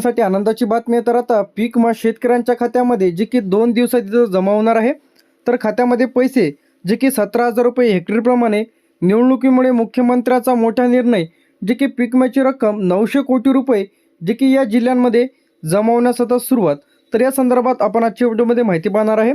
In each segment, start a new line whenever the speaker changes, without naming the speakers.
साठी आनंदाची बातमी आहे. तर आता पीक विमा शेतकऱ्यांच्या खात्यामध्ये जे की दोन दिवसात इथं जमा होणार आहे. तर खात्यामध्ये पैसे जे की सतरा हजार रुपये हेक्टरप्रमाणे निवडणुकीमुळे मुख्यमंत्र्याचा मोठा निर्णय जे की पीक विम्याची रक्कम नऊशे कोटी रुपये जे की या जिल्ह्यांमध्ये जमावण्यास आता सुरुवात. तर या संदर्भात आपण आजच्या व्हिडिओमध्ये माहिती पाहणार आहे.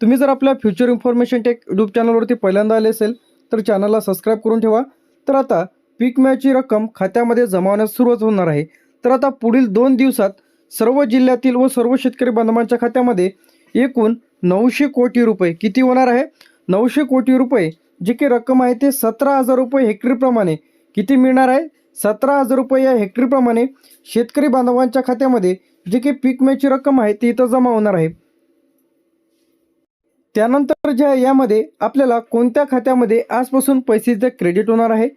तुम्ही जर आपल्या फ्युचर इन्फॉर्मेशन टेक यूट्यूब चॅनलवरती पहिल्यांदा आले असेल तर चॅनलला सबस्क्राईब करून ठेवा. तर आता पीक विम्याची रक्कम खात्यामध्ये जमावण्यास सुरुवात होणार आहे. तर आता पुढील दोन दिवसात सर्व जिल्ह्यातील व सर्व शेतकरी बांधवांच्या खात्यामध्ये एकूण नऊशे कोटी रुपये किती होणार आहे? नऊशे कोटी रुपये जी की रक्कम आहे ते सतरा हजार रुपये हेक्टरीप्रमाणे किती मिळणार आहे? सतरा हजार रुपये या हेक्टरीप्रमाणे शेतकरी बांधवांच्या खात्यामध्ये जी की पीक विम्याची रक्कम आहे ती इथं जमा होणार आहे. त्यानंतर ज्या यामध्ये आपल्याला कोणत्या खात्यामध्ये आजपासून पैसे क्रेडिट होणार आहे?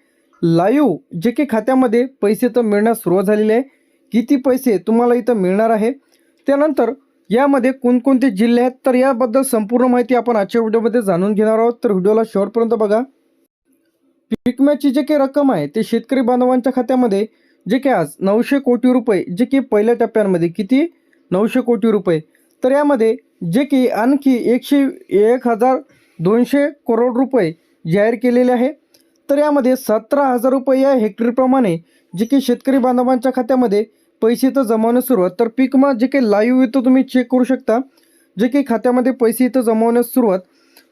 लाईव्ह जे की खात्यामध्ये पैसे तर मिळण्यास सुरुवात झालेली आहे. किती पैसे तुम्हाला इथं मिळणार आहे? त्यानंतर यामध्ये कोणकोणते जिल्हे आहेत? तर याबद्दल संपूर्ण माहिती आपण आजच्या व्हिडिओमध्ये जाणून घेणार आहोत. तर व्हिडिओला शेवटपर्यंत बघा. पिकम्याची जे काही रक्कम आहे ते शेतकरी बांधवांच्या खात्यामध्ये जे की आज नऊशे कोटी रुपये जे की पहिल्या टप्प्यांमध्ये किती? नऊशे कोटी रुपये. तर यामध्ये जे की आणखी एकशे एक हजार दोनशे करोड रुपये जाहीर केलेले आहे. तर यामध्ये सतरा हजार रुपये या हेक्टरप्रमाणे जे की शेतकरी बांधवांच्या खात्यामध्ये पैसे इथं जमावण्यास सुरुवात तर पीक जे काही लाईव्ह इथं तुम्ही चेक करू शकता. जे काही खात्यामध्ये पैसे इथं जमावण्यास सुरुवात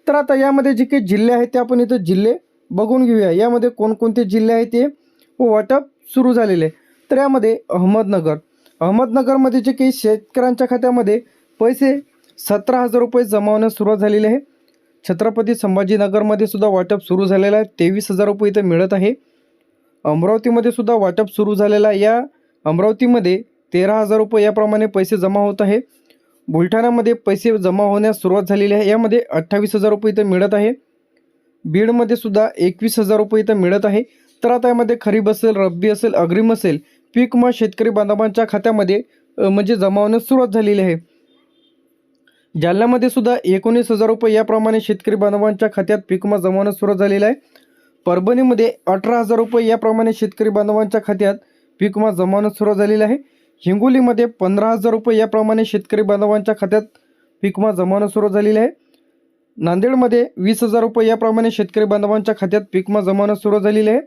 तर आता यामध्ये जे काही जिल्हे आहेत ते आपण इथं जिल्हे बघून घेऊया. यामध्ये कोणकोणते जिल्हे आहेत ते वाटप सुरू झालेले आहे. तर यामध्ये अहमदनगर. अहमदनगरमध्ये जे काही शेतकऱ्यांच्या खात्यामध्ये पैसे सतरा हजार रुपये जमावण्यास सुरुवात झालेली आहे. छत्रपती संभाजीनगरमध्ये सुद्धा वाटप सुरू झालेलं आहे. तेवीस हजार रुपये इथं मिळत आहे. अमरावतीमध्ये सुद्धा वाटप सुरू झालेलं आहे. या अमरावतीमध्ये तेरा हजार रुपये याप्रमाणे पैसे जमा होत आहे. बुलढाण्यामध्ये पैसे जमा होण्यास सुरुवात झालेली आहे. यामध्ये अठ्ठावीस हजार रुपये इथं मिळत आहे. बीडमध्ये सुद्धा एकवीस हजार रुपये इथं मिळत आहे. तर आता यामध्ये खरीप असेल रब्बी असेल अग्रिम असेल पीक मग शेतकरी बांधवांच्या खात्यामध्ये म्हणजे जमा होण्यास सुरुवात झालेली आहे. जालन्यामध्ये सुद्धा एकोणीस हजार रुपये याप्रमाणे शेतकरी बांधवांच्या खात्यात पीकमा जमावण्यास सुरुवात झालेला आहे. परभणीमध्ये अठरा हजार रुपये याप्रमाणे शेतकरी बांधवांच्या खात्यात पीक विमा जमा होण्यास झालेली आहे. हिंगोलीमध्ये पंधरा हजार रुपये याप्रमाणे शेतकरी बांधवांच्या खात्यात पीक विमा जमा झालेली आहे. नांदेडमध्ये वीस हजार रुपये याप्रमाणे शेतकरी बांधवांच्या खात्यात पीक विमा सुरू झालेली आहे.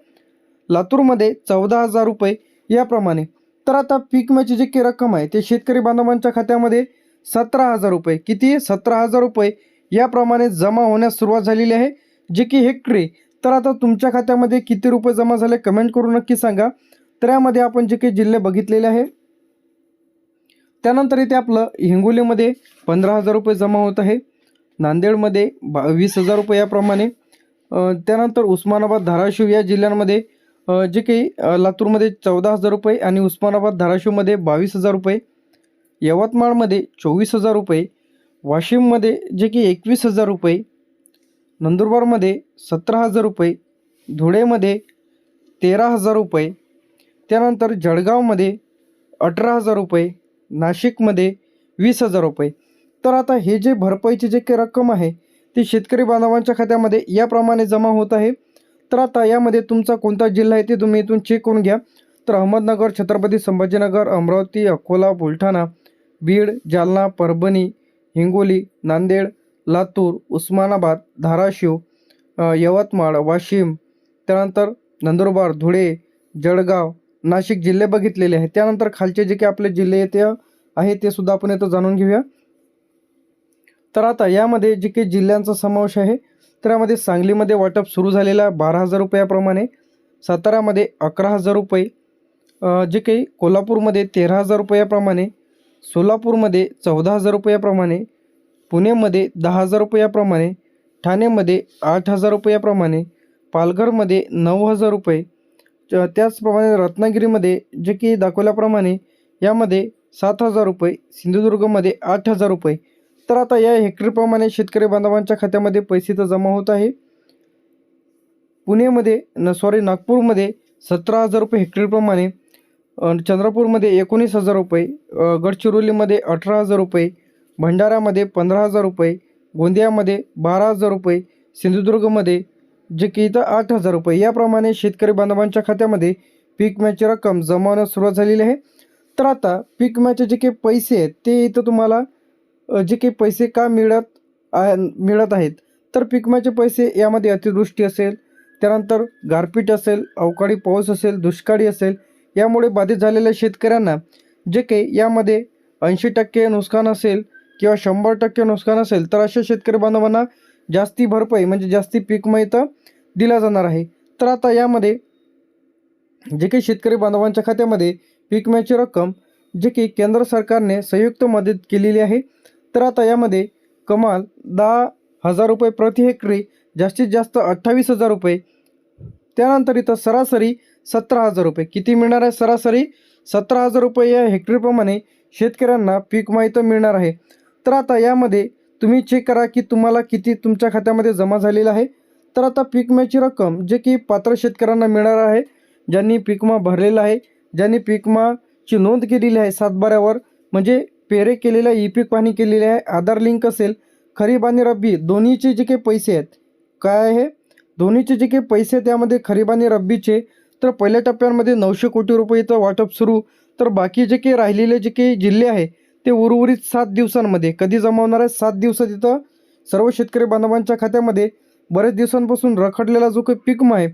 लातूरमध्ये चौदा हजार रुपये याप्रमाणे. तर आता पीक विम्याची जी रक्कम आहे ते शेतकरी बांधवांच्या खात्यामध्ये सतरा हजार रुपये. किती? सतरा हजार रुपये याप्रमाणे जमा होण्यास सुरुवात झालेली आहे. जे की हेक्टरी. तर आता तुमच्या खात्यामध्ये किती रुपये जमा झाले कमेंट करून नक्की सांगा. तर यामध्ये आपण जे काही जिल्हे बघितलेले आहे त्यानंतर इथे आपलं हिंगोलीमध्ये पंधरा हजार रुपये जमा होत आहे. नांदेडमध्ये बा वीस हजार रुपये याप्रमाणे. त्यानंतर उस्मानाबाद धाराशिव या जिल्ह्यांमध्ये जे काही लातूरमध्ये चौदा हजार रुपये आणि उस्मानाबाद धाराशिवमध्ये बावीस हजार रुपये. यवतमाळमध्ये चोवीस हजार रुपये. वाशिममध्ये जे की एकवीस हजार रुपये. नंदुरबारमध्ये सतरा हजार रुपये. धुळेमध्ये तेरा हजार रुपये. त्यानंतर जळगावमध्ये अठरा हजार रुपये नाशिकमध्ये वीस हजार रुपये. तर आता हे जे भरपाईची जे काही रक्कम आहे ती शेतकरी बांधवांच्या खात्यामध्ये याप्रमाणे जमा होत आहे. तर आता यामध्ये तुमचा कोणता जिल्हा आहे ते तुम्ही इथून चेक करून घ्या. तर अहमदनगर छत्रपती संभाजीनगर अमरावती अकोला बुलढाणा बीड जालना परभणी हिंगोली नांदेड लातूर उस्मानाबाद धाराशिव यवतमाळ वाशिम त्यानंतर नंदुरबार धुळे जळगाव नाशिक जिल्हे बघितलेले आहेत. त्यानंतर खालचे जे काही आपले जिल्हे येते आहे ते सुद्धा आपण इथं जाणून घेऊया. तर आता यामध्ये जे काही जिल्ह्यांचा समावेश आहे तर यामध्ये सांगलीमध्ये वाटप सुरू झालेलं आहे बारा हजार रुपयाप्रमाणे. सातारामध्ये अकरा हजार रुपये. जे काही कोल्हापूरमध्ये तेरा हजार रुपयाप्रमाणे. सोलापूरमध्ये चौदा हजार रुपयाप्रमाणे. पुणेमध्ये दहा हजार रुपयाप्रमाणे. ठाणेमध्ये आठ हजार रुपयाप्रमाणे. पालघरमध्ये नऊ हजार रुपये. त्याचप्रमाणे रत्नागिरीमध्ये जे की दाखवल्याप्रमाणे यामध्ये सात हजार रुपये सिंधुदुर्गमध्ये आठ हजार रुपये. तर आता या हेक्टरीप्रमाणे शेतकरी बांधवांच्या खात्यामध्ये पैसे तर जमा होत आहे. पुणेमध्ये न सॉरी नागपूरमध्ये सतरा हजार रुपये हेक्टरीप्रमाणे चंद्रपूरमध्ये एकोणीस हजार रुपये गडचिरोलीमध्ये अठरा हजार रुपये भंडाऱ्यामध्ये पंधरा हजार रुपये गोंदियामध्ये बारा हजार रुपये सिंधुदुर्गमध्ये जे की इथं आठ हजार रुपये. याप्रमाणे शेतकरी बांधवांच्या खात्यामध्ये पीक विम्याची रक्कम जमा होण्यास सुरुवात झालेली आहे. तर आता पीक विम्याचे जे काही पैसे आहेत ते इथं तुम्हाला जे काही पैसे का मिळत मिळत आहेत तर पीक विम्याचे पैसे यामध्ये अतिवृष्टी असेल त्यानंतर गारपीट असेल अवकाळी पाऊस असेल दुष्काळी असेल यामुळे बाधित झालेल्या शेतकऱ्यांना जे काही यामध्ये ऐंशी टक्के नुकसान असेल किंवा शंभर टक्के नुकसान असेल तर अशा शेतकरी बांधवांना जास्ती भरपाई म्हणजे जास्ती पीक मिळतं दिला जाणार आहे. तर आता यामध्ये जे काही शेतकरी बांधवांच्या खात्यामध्ये पीक विम्याची रक्कम जे की केंद्र सरकारने संयुक्त मदत केलेली आहे तर आता यामध्ये कमाल दहा हजार रुपये प्रति हेक्टरी जास्तीत जास्त अठ्ठावीस हजार रुपये. त्यानंतर इथं सरासरी सतरा हजार रुपये. किती मिळणार आहे सरासरी? सतरा हजार रुपये या हेक्टरीप्रमाणे शेतकऱ्यांना पीक माहिती मिळणार आहे. तर आता यामध्ये तुम्ही चेक करा की तुम्हाला किती तुमच्या खात्यामध्ये जमा झालेलं आहे. तर आता पीक विम्याची रक्कम जे की पात्र शेतकऱ्यांना मिळणार आहे ज्यांनी पीक विमा भरलेला आहे ज्यांनी पीक विमाची नोंद केलेली आहे सातबाऱ्यावर म्हणजे पेरे केलेल्या ई पीक पाहणी केलेली आहे आधार लिंक असेल खरीप आणि रब्बी दोन्हीचे जे काही पैसे आहेत काय आहे? दोन्हीचे जे काही पैसे आहेत त्यामध्ये खरीप आणि रब्बीचे तर पहिल्या टप्प्यांमध्ये नऊशे कोटी रुपयेचं वाटप सुरू तर बाकी जे काही राहिलेले जे काही जिल्हे आहे ते उर्वरित सात दिवसांमध्ये कधी जमा होणार आहे सात दिवसात इथं सर्व शेतकरी बांधवांच्या खात्यामध्ये बरेच दिवसांपासून रखडलेला जो काही पीक आहे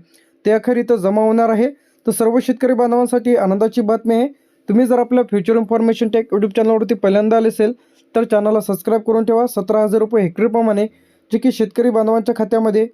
ते अखेर इथं जमा होणार आहे. तर सर्व शेतकरी बांधवांसाठी आनंदाची बातमी आहे. तुम्ही जर आपल्या फ्युचर इन्फॉर्मेशन टेक यूट्यूब चॅनलवरती पहिल्यांदा आले असेल तर चॅनलला सबस्क्राईब करून ठेवा. सतरा हजार रुपये हेक्टरप्रमाणे जे की शेतकरी बांधवांच्या खात्यामध्ये